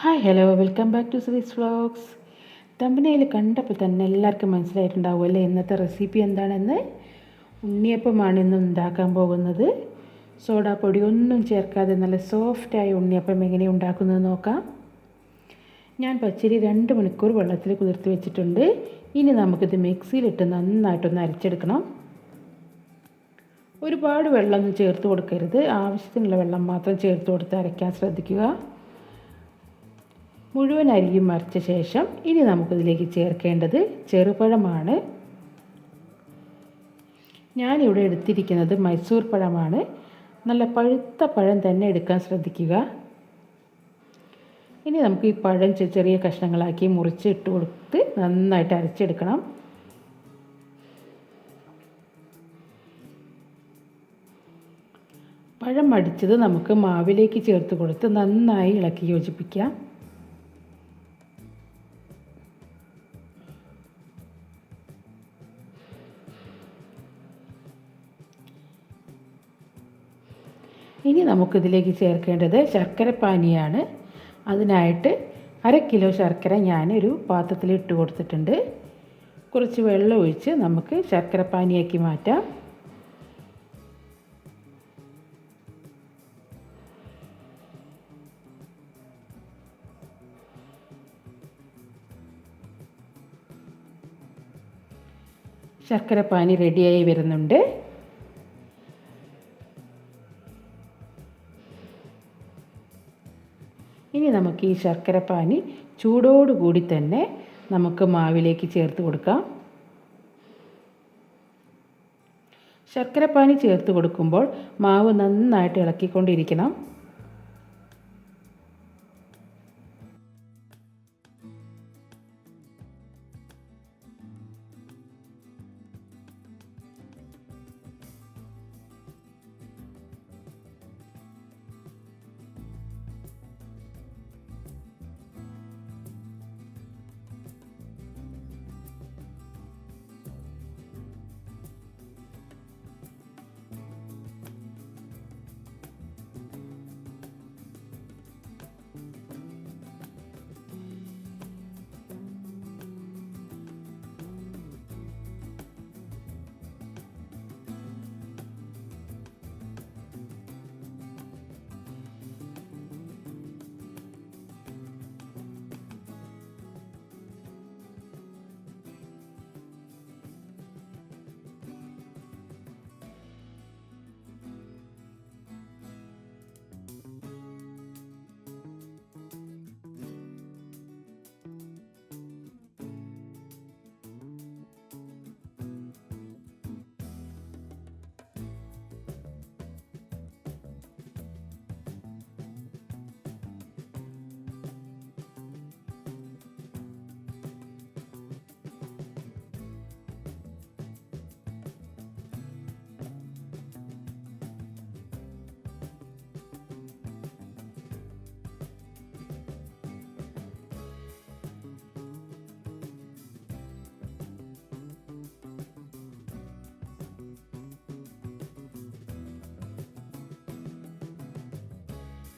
Hi hello welcome back to Sree's vlogs തമ്പനയിൽ കണ്ടപ്പോൾ തന്നെ എല്ലാവർക്കും മനസ്സിലായിട്ടുണ്ടാവും അല്ലേ? ഇന്നത്തെ റെസിപ്പി എന്താണെന്ന്? ഉണ്ണിയപ്പമാണ് ഇന്ന് ഉണ്ടാക്കാൻ പോകുന്നത്. സോഡാപ്പൊടി ഒന്നും ചേർക്കാതെ നല്ല സോഫ്റ്റായ ഉണ്ണിയപ്പം എങ്ങനെ ഉണ്ടാക്കുന്നത് നോക്കാം. ഞാൻ പച്ചരി രണ്ട് മണിക്കൂർ വെള്ളത്തിൽ കുതിർത്ത് വെച്ചിട്ടുണ്ട്. ഇനി നമുക്കിത് മിക്സിയിലിട്ട് നന്നായിട്ടൊന്ന് അരച്ചെടുക്കണം. ഒരുപാട് വെള്ളമൊന്നും ചേർത്ത് കൊടുക്കരുത്. ആവശ്യത്തിനുള്ള വെള്ളം മാത്രം ചേർത്ത് കൊടുത്ത് അരയ്ക്കാൻ ശ്രദ്ധിക്കുക. മുഴുവൻ അരിയും മറിച്ച ശേഷം ഇനി നമുക്കിതിലേക്ക് ചേർക്കേണ്ടത് ചെറുപഴമാണ്. ഞാനിവിടെ എടുത്തിരിക്കുന്നത് മൈസൂർ പഴമാണ്. നല്ല പഴുത്ത പഴം തന്നെ എടുക്കാൻ ശ്രദ്ധിക്കുക. ഇനി നമുക്ക് ഈ പഴം ചെറിയ കഷ്ണങ്ങളാക്കി മുറിച്ച് ഇട്ട് കൊടുത്ത് നന്നായിട്ട് അരച്ചെടുക്കണം. പഴം അടിച്ചത് നമുക്ക് മാവിലേക്ക് ചേർത്ത് കൊടുത്ത് നന്നായി ഇളക്കി യോജിപ്പിക്കാം. ഇനി നമുക്കിതിലേക്ക് ചേർക്കേണ്ടത് ശർക്കരപ്പാനിയാണ്. അതിനായിട്ട് അര കിലോ ശർക്കര ഞാനൊരു പാത്രത്തിൽ ഇട്ട് കൊടുത്തിട്ടുണ്ട്. കുറച്ച് വെള്ളം ഒഴിച്ച് നമുക്ക് ശർക്കരപ്പാനിയാക്കി മാറ്റാം. ശർക്കരപ്പാനി റെഡിയായി വരുന്നുണ്ട്. ഇനി നമുക്ക് ഈ ശർക്കരപ്പാനി ചൂടോടുകൂടി തന്നെ നമുക്ക് മാവിലേക്ക് ചേർത്ത് കൊടുക്കാം. ശർക്കരപ്പാനി ചേർത്ത് കൊടുക്കുമ്പോൾ മാവ് നന്നായിട്ട് ഇളക്കിക്കൊണ്ടിരിക്കണം.